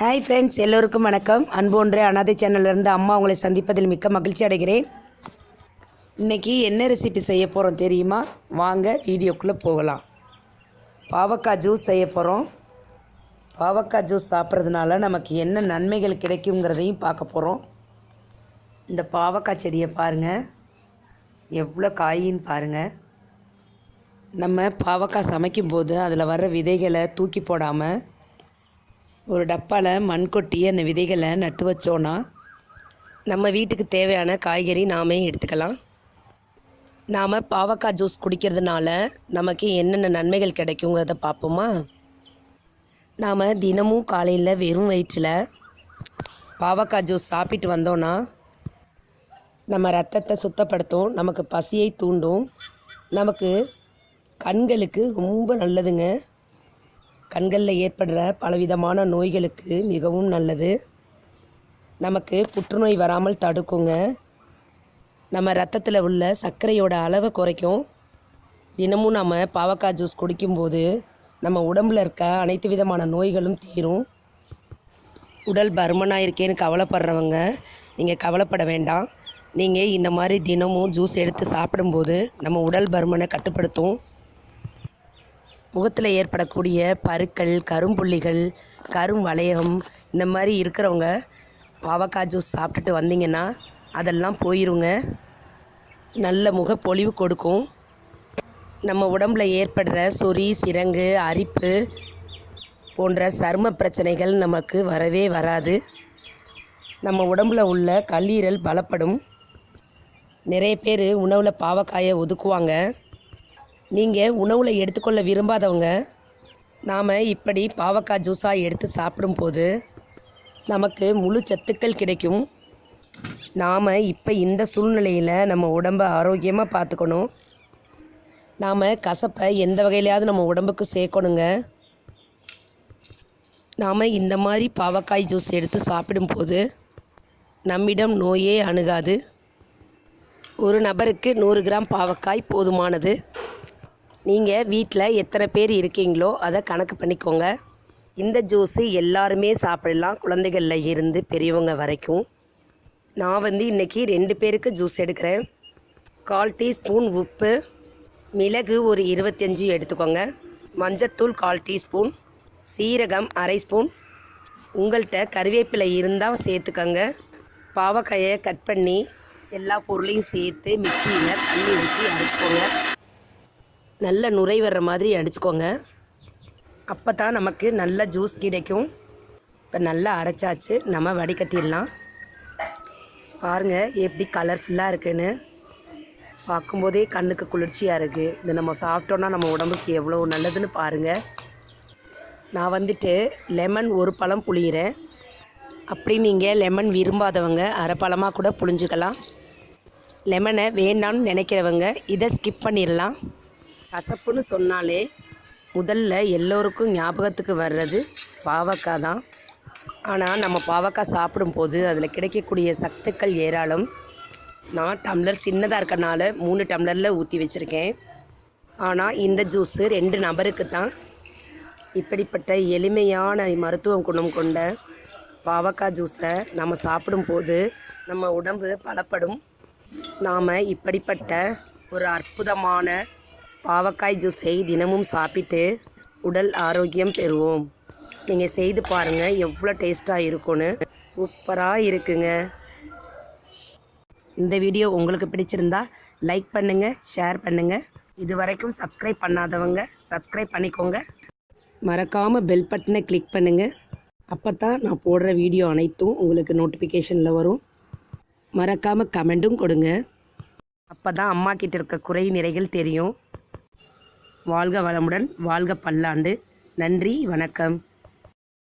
Hi friends எல்லோருக்கும் வணக்கம். அன்போன்றே அனாதை சேனல்லேருந்து அம்மா உங்களை சந்திப்பதில் மிக்க மகிழ்ச்சி அடைகிறேன். இன்றைக்கி என்ன ரெசிபி செய்ய போகிறோம் தெரியுமா? வாங்க வீடியோக்குள்ளே போகலாம். பாவக்காய் ஜூஸ் செய்ய போகிறோம் பாவக்காய் ஜூஸ் சாப்பிட்றதுனால நமக்கு என்ன நன்மைகள் கிடைக்குங்கிறதையும் பார்க்க போகிறோம் இந்த பாவக்காய் செடியை பாருங்கள் எவ்வளோ காயின்னு பாருங்கள் நம்ம பாவக்காய் சமைக்கும்போது அதில் வர்ற விதைகளை தூக்கி போடாமல் ஒரு டப்பாவில் மண் கொட்டி அந்த விதைகளை நட்டு வச்சோன்னா நம்ம வீட்டுக்கு தேவையான காய்கறி நாமே எடுத்துக்கலாம். நாம் பாவக்காய் ஜூஸ் குடிக்கிறதுனால நமக்கு என்னென்ன நன்மைகள் கிடைக்குங்கிறத பார்ப்போமா? நாம் தினமும் காலையில் வெறும் வயிற்றில் பாவக்காய் ஜூஸ் சாப்பிட்டு வந்தோன்னா நம்ம ரத்தத்தை சுத்தப்படுத்தும் நமக்கு பசியை தூண்டும் நமக்கு கண்களுக்கு ரொம்ப நல்லதுங்க. கண்களில் ஏற்படுற பலவிதமான நோய்களுக்கு மிகவும் நல்லது. நமக்கு புற்றுநோய் வராமல் தடுக்குங்க. நம்ம ரத்தத்தில் உள்ள சர்க்கரையோட அளவை குறைக்கும். தினமும் நம்ம பாவக்காய் ஜூஸ் குடிக்கும்போது நம்ம உடம்பில் இருக்க அனைத்து விதமான நோய்களும் தீரும். உடல் பருமனாக இருக்கேன்னு கவலைப்படுறவங்க நீங்கள் கவலைப்பட வேண்டாம். நீங்கள் இந்த மாதிரி தினமும் ஜூஸ் எடுத்து சாப்பிடும்போது நம்ம உடல் பருமனை கட்டுப்படுத்தும். முகத்தில் ஏற்படக்கூடிய பருக்கள் கரும்புள்ளிகள் கரும் வளையம் இந்த மாதிரி இருக்கிறவங்க பாவக்காய் ஜூஸ் சாப்பிட்டுட்டு வந்தீங்கன்னா அதெல்லாம் போயிருங்க. நல்ல முகப்பொலிவு கொடுக்கும். நம்ம உடம்புல ஏற்படுற சொறி சிரங்கு அரிப்பு போன்ற சரும பிரச்சனைகள் நமக்கு வரவே வராது. நம்ம உடம்புல உள்ள கல்லீரல் பலப்படும். நிறைய பேர் உணவில் பாவக்காயை ஒதுக்குவாங்க. நீங்கள் உணவில் எடுத்துக்கொள்ள விரும்பாதவங்க நாம் இப்படி பாவக்காய் ஜூஸாக எடுத்து சாப்பிடும்போது நமக்கு முழு சத்துக்கள் கிடைக்கும். நாம் இப்போ இந்த சூழ்நிலையில் நம்ம உடம்பை ஆரோக்கியமாக பார்த்துக்கணும் நாம் கசப்பை எந்த வகையிலையாவது நம்ம உடம்புக்கு சேர்க்கணுங்க. நாம் இந்த மாதிரி பாவக்காய் ஜூஸ் எடுத்து சாப்பிடும்போது நம்மிடம் நோயே அணுகாது. ஒரு நபருக்கு நூறு கிராம் பாவக்காய் போதுமானது. நீங்கள் வீட்டில் எத்தனை பேர் இருக்கீங்களோ அதை கணக்கு பண்ணிக்கோங்க. இந்த ஜூஸு எல்லாருமே சாப்பிடலாம். குழந்தைகளில் இருந்து பெரியவங்க வரைக்கும். நான் வந்து இன்றைக்கி ரெண்டு பேருக்கு ஜூஸ் எடுக்கிறேன். கால் டீஸ்பூன் உப்பு மிளகு ஒரு இருபத்தஞ்சி எடுத்துக்கோங்க. மஞ்சத்தூள் கால் டீஸ்பூன் சீரகம் அரை ஸ்பூன். உங்கள்கிட்ட கருவேப்பிலை இருந்தால் சேர்த்துக்கோங்க. பாவக்காயை கட் பண்ணி எல்லா பொருளையும் சேர்த்து மிக்சியில் தண்ணி ஊற்றி அரைச்சிக்கோங்க. நல்ல நுரை வர்ற மாதிரி அடிச்சுக்கோங்க. அப்போ தான் நமக்கு நல்ல ஜூஸ் கிடைக்கும். இப்போ நல்லா அரைச்சாச்சு. நம்ம வடிகட்டிடலாம். பாருங்கள் எப்படி கலர்ஃபுல்லாக இருக்குன்னு. பார்க்கும்போதே கண்ணுக்கு குளிர்ச்சியாக இருக்குது இதை நம்ம சாப்பிட்டோன்னா நம்ம உடம்புக்கு எவ்வளோ நல்லதுன்னு பாருங்கள் நான் வந்துட்டு லெமன் ஒரு பழம் புளிகிறேன் அப்படி நீங்கள் லெமன் விரும்பாதவங்க அரை பழமாக கூட புளிஞ்சுக்கலாம். லெமனை வேண்டாம்னு நினைக்கிறவங்க இதை ஸ்கிப் பண்ணிடலாம். கசப்புன்னு சொன்னாலே முதல்ல எல்லோருக்கும் ஞாபகத்துக்கு வர்றது பாவக்காய் தான். ஆனால் நம்ம பாவக்காய் சாப்பிடும்போது அதில் கிடைக்கக்கூடிய சத்துக்கள் ஏராளம். நான் டம்ளர் சின்னதாக இருக்கனால மூணு டம்ளரில் ஊற்றி வச்சுருக்கேன். ஆனால் இந்த ஜூஸு ரெண்டு நபருக்கு தான். இப்படிப்பட்ட எளிமையான மருத்துவ குணம் கொண்ட பாவக்காய் ஜூஸை நம்ம சாப்பிடும்போது நம்ம உடம்பு பலப்படும். நாம் இப்படிப்பட்ட ஒரு அற்புதமான பாவக்காய் ஜூஸை தினமும் சாப்பிட்டு உடல் ஆரோக்கியம் பெறுவோம். நீங்கள் செய்து பாருங்கள் எவ்வளோ டேஸ்ட்டாக இருக்கும்னு. சூப்பராக இருக்குங்க. இந்த வீடியோ உங்களுக்கு பிடிச்சிருந்தா லைக் பண்ணுங்கள் ஷேர் பண்ணுங்கள் இது வரைக்கும் சப்ஸ்கிரைப் பண்ணாதவங்க சப்ஸ்கிரைப் பண்ணிக்கோங்க. மறக்காமல் பெல் பட்டனை கிளிக் பண்ணுங்கள் அப்போ தான் நான் போடுற வீடியோ அனைத்தும் உங்களுக்கு நோட்டிஃபிகேஷனில் வரும். மறக்காமல் கமெண்ட்டும் கொடுங்க. அப்போ தான் அம்மா கிட்ட இருக்க குறை நிறைகள் தெரியும். வாழ்க வளமுடன் வாழ்க பல்லாண்டு. நன்றி வணக்கம்.